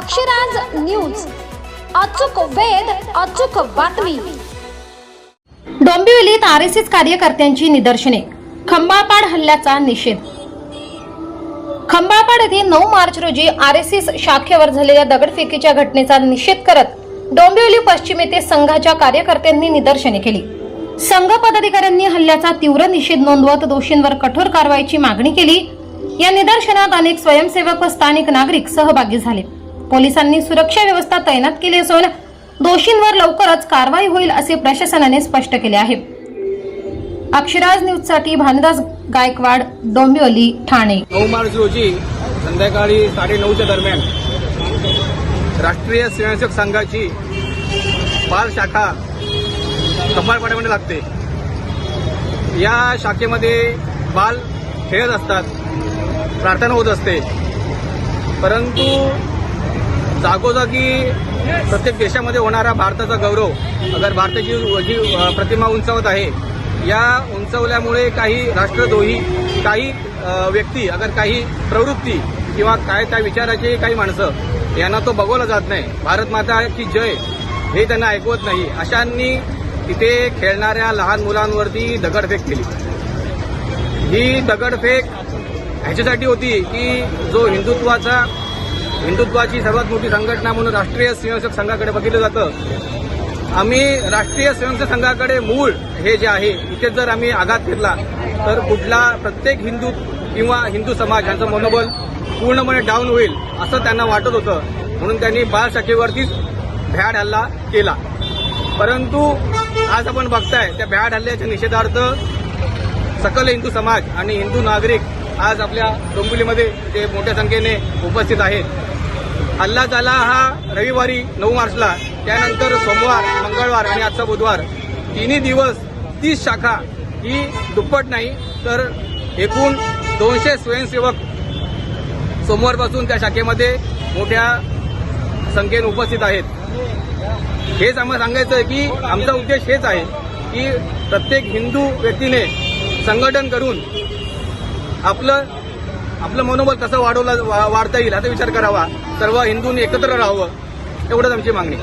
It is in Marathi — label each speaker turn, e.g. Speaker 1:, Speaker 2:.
Speaker 1: अक्षराज न्यूज. अचूक वेद अचूक बातमी.
Speaker 2: डोंबिवलीत आर एस एस कार्यकर्त्यांची निदर्शने. खंबाळपाड हल्ल्याचा निषेध. खंबाळपाड येथे नऊ मार्च रोजी आर एस एस शाखेवर झालेल्या दगडफेकीच्या घटनेचा निषेध करत डोंबिवली पश्चिम येथे संघाच्या कार्यकर्त्यांनी निदर्शने केली. संघ पदाधिकाऱ्यांनी हल्ल्याचा तीव्र निषेध नोंदवत दोषींवर कठोर कारवाईची मागणी केली. या निदर्शनात अनेक स्वयंसेवक व स्थानिक नागरिक सहभागी झाले. पोलिसांनी सुरक्षा व्यवस्था तैनात केली असून दोषींवर लवकरच कारवाई होईल असे प्रशासनाने स्पष्ट केले आहे. अक्षराज न्यूजसाठी भानुदास गायकवाड डोंबिवली ठाणे.
Speaker 3: नऊ मार्च रोजी संध्याकाळी साडेनऊच्या दरम्यान राष्ट्रीय स्वयंसेवक संघाची पाल शाखा कपाळपाड्यामध्ये लागते. या शाखेमध्ये बाल खेळत असतात प्रार्थना होत असते. परंतु जागोजागी प्रत्येक देशामध्ये होणारा भारताचा गौरव अगर भारताची जी प्रतिमा उंचावत आहे या उंचवल्यामुळे काही राष्ट्रद्रोही काही व्यक्ती अगर काही प्रवृत्ती किंवा काय त्या विचाराचे काही माणसं यांना तो बघवला जात नाही. भारत माता की जय हे त्यांना ऐकवत नाही. अशांनी तिथे खेळणाऱ्या लहान मुलांवरती दगडफेक केली. ही दगडफेक ह्याच्यासाठी होती की जो हिंदुत्वाचा हिंदुत्वाची सर्वात मोठी संघटना म्हणून राष्ट्रीय स्वयंसेवक संघाकडे बघितलं जातं. आम्ही राष्ट्रीय स्वयंसेवक संघाकडे मूळ हे जे आहे इथे जर आम्ही आघात घेतला तर कुठला प्रत्येक हिंदू किंवा हिंदू समाज यांचं मनोबल पूर्णपणे डाऊन होईल असं त्यांना वाटत होतं. म्हणून त्यांनी बाल शाखेवरतीच भ्याड हल्ला केला. परंतु आज आपण बघताय त्या भ्याड हल्ल्याच्या निषेधार्थ सकल हिंदू समाज आणि हिंदू नागरिक आज आपल्या डोंबिवलीमध्ये ते मोठ्या संख्येने उपस्थित आहेत. हल्ला झाला हा रविवारी नऊ मार्चला. त्यानंतर सोमवार मंगळवार आणि आजचा बुधवार. तिन्ही दिवस तीस शाखा ही दुप्पट नाही तर एकूण दोनशे स्वयंसेवक सोमवारपासून त्या शाखेमध्ये मोठ्या संख्येने उपस्थित आहेत. हेच आम्हाला सांगायचं आहे की आमचा उद्देश हेच आहे की प्रत्येक हिंदू व्यक्तीने संघटन करून आपलं आपलं मनोबल कसं वाढवलं वा- वाढता येईल असा विचार करावा. सर्व हिंदूंनी एकत्र राहावं एवढंच आमची मागणी.